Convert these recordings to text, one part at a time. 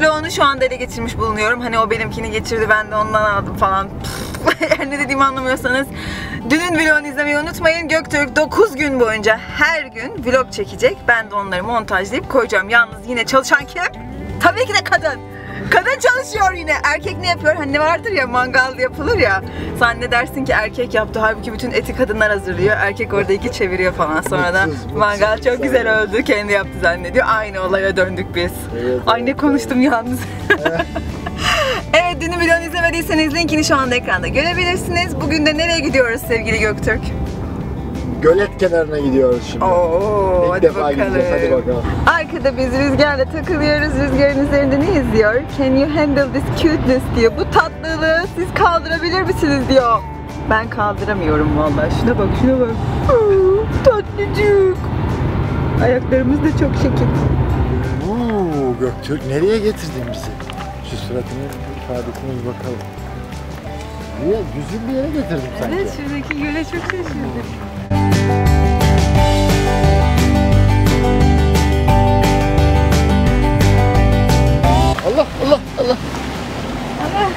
vlogunu şu anda ele geçirmiş bulunuyorum. Hani o benimkini geçirdi ben de ondan aldım falan. yani ne dediğimi anlamıyorsanız. Dünün vlogunu izlemeyi unutmayın. Göktürk 9 gün boyunca her gün vlog çekecek. Ben de onları montajlayıp koyacağım. Yalnız yine çalışan kim? Tabii ki de kadın. Kadın çalışıyor yine. Erkek ne yapıyor? Hani vardır ya mangal yapılır ya. Sen ne dersin ki erkek yaptı. Halbuki bütün eti kadınlar hazırlıyor. Erkek orada iki çeviriyor falan. Sonra da mangal çok güzel öldü. Kendi yaptı zannediyor. Aynı olaya döndük biz. Evet, Ay ne konuştum yalnız. evet dünün videonu izlemediyseniz linkini şu anda ekranda görebilirsiniz. Bugün de nereye gidiyoruz sevgili Göktürk? Gölet kenarına gidiyoruz şimdi. Oo, İlk hadi defa bakalım. gideceğiz hadi bakalım. Arkada biz rüzgarla takılıyoruz. Rüzgarın üzerinde ne yazıyor? Can you handle this cuteness diyor. Bu tatlılığı siz kaldırabilir misiniz diyor. Ben kaldıramıyorum vallahi. Şuna bak, şuna bak. Oo, tatlıcık. Ayaklarımız da çok şekil. Uuu Göktürk nereye getirdin bizi? Şu suratının ifadesine bir bakalım. Niye? Düzgün bir yere getirdim sanki. Evet, şuradaki göle çok şaşırdım. Allah Allah Allah. Allah,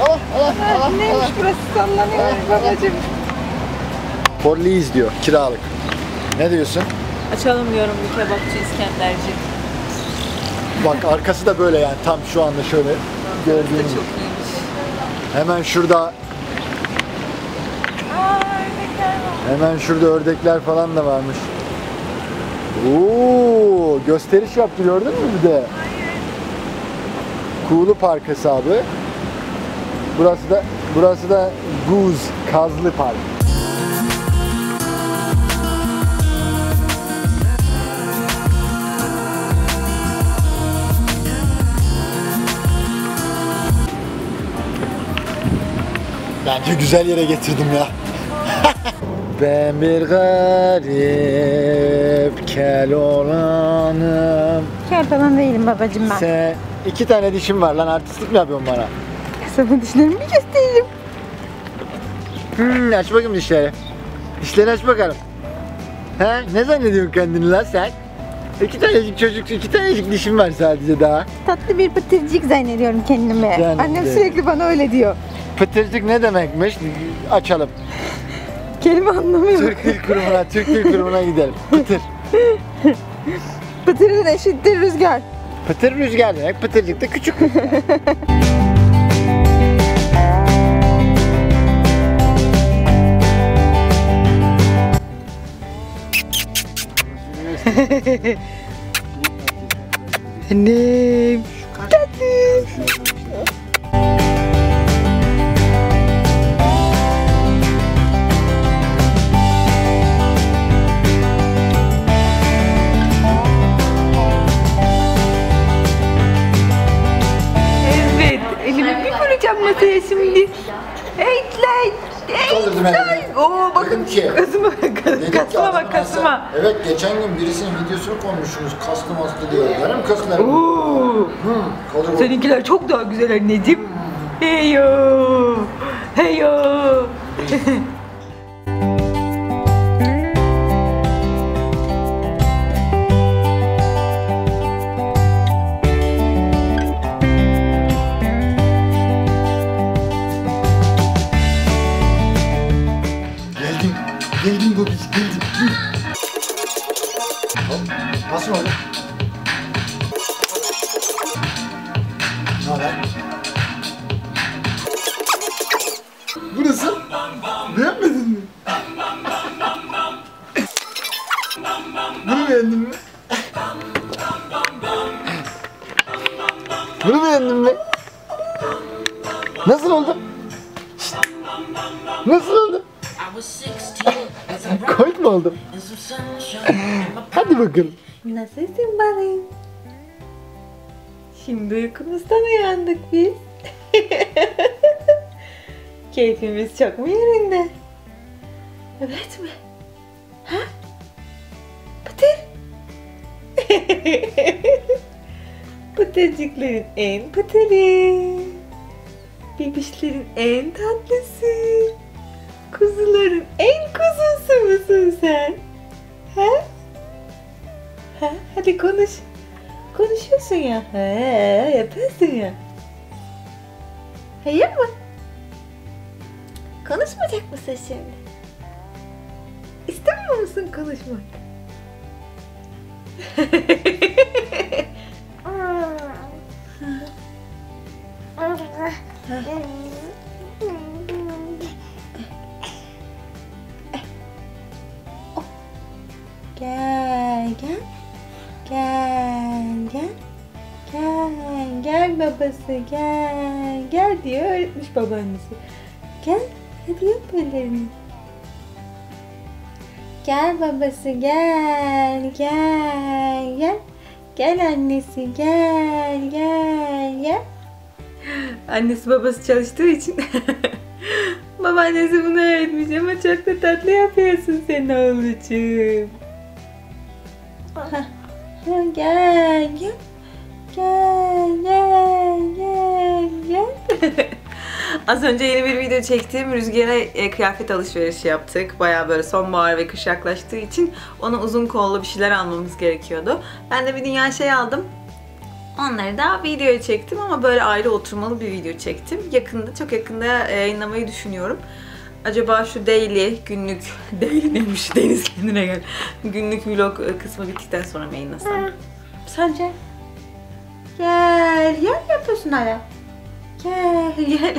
Allah Allah Allah. neymiş burası sallanıyor babacığım. For lease diyor kiralık. Ne diyorsun? Açalım diyorum bir kebapçı İskenderci. Bak arkası da böyle yani tam şu anda şöyle gördüğünüz. Çok iyiymiş. Hemen şurada. Hemen şurada ördekler falan da varmış. Oo, gösteriş yaptı gördün mü bir de? Kuğulu Park hesabı. Burası da burası da Goose Kazlı Park. Bence güzel yere getirdim ya. Ben bir garip kel olanım. Kel falan değilim babacığım ben. Sen iki tane dişim var lan artistlik mi yapıyorsun bana? Sana dişlerimi göstereyim. Hmm, aç bakayım dişleri. Dişleri aç bakalım. He? Ne zannediyorsun kendini lan sen? İki tanecik çocuk, iki tanecik dişim var sadece daha. Tatlı bir pıtırcık zannediyorum kendimi. Annem sürekli bana öyle diyor. Pıtırcık ne demekmiş? Açalım. Kelime anlamıyorum. Türk Dil Kurumu'na, Türk Dil Kurumu'na gidelim. Pıtır. Pıtırın eşittir rüzgar. Pıtır rüzgar demek, pıtırcık da küçük. Annem. Tatlı. Masaya şimdi. Eğitler, Kaldırdım elimi. Oo bakın Dedim ki- kasıma, ki kasıma adamın bak kasıma. Evet geçen gün birisinin videosunu koymuşsunuz kaslı maslı diyor. Benim kaslarım. Oo, Hı, kaldır seninkiler çok daha güzel anneciğim. Heyo, heyo. Nasıl oldu? Ne haber? Bu nasıl? Beğenmedin mi? Bunu beğendin mi? Bunu beğendin mi? Nasıl oldu? Nasıl oldu? Koyut mu oldum? Hadi bakalım. Nasılsın balım? Şimdi uykumuzdan uyandık biz. Keyfimiz çok mu yerinde? Evet mi? Ha? Pıtır. Pıtırcıkların en pıtırı. Bebişlerin en tatlısı. Kuzuların en kuzusu musun sen? Ha? Ha? Hadi konuş. konuşuyorsun ya. He, yapıyorsun ya. Hayır mı? Konuşmayacak mısın şimdi? İstemiyor musun konuşmak? Gel gel. Gel gel babası gel. Gel diye öğretmiş babaannesi. Gel hadi yap ellerini. Gel babası gel gel gel. Gel annesi gel gel gel. Annesi babası çalıştığı için babaannesi bunu öğretmiş ama çok da tatlı yapıyorsun sen oğlucuğum. Ha, gel gel. Gel gel gel gel. Az önce yeni bir video çektim. Rüzgar'a e, kıyafet alışverişi yaptık. Baya böyle sonbahar ve kış yaklaştığı için ona uzun kollu bir şeyler almamız gerekiyordu. Ben de bir dünya şey aldım. Onları da videoya çektim ama böyle ayrı oturmalı bir video çektim. Yakında, çok yakında e, yayınlamayı düşünüyorum. Acaba şu daily, günlük, daily neymiş Deniz kendine gel. Günlük vlog e, kısmı bittikten sonra mı yayınlasam? Sence? Gel, gel yapıyorsun hala. Gel, gel.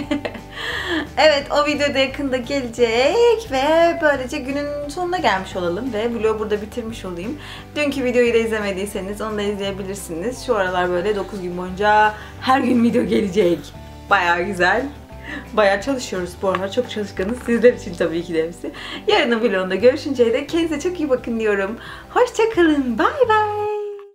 evet, o video da yakında gelecek ve böylece günün sonuna gelmiş olalım ve vlogu burada bitirmiş olayım. Dünkü videoyu da izlemediyseniz onu da izleyebilirsiniz. Şu aralar böyle 9 gün boyunca her gün video gelecek. Bayağı güzel. Bayağı çalışıyoruz bu aralar. Çok çalışkanız. Sizler için tabii ki de hepsi. Yarının vlogunda görüşünceye de kendinize çok iyi bakın diyorum. Hoşçakalın. Bay bay.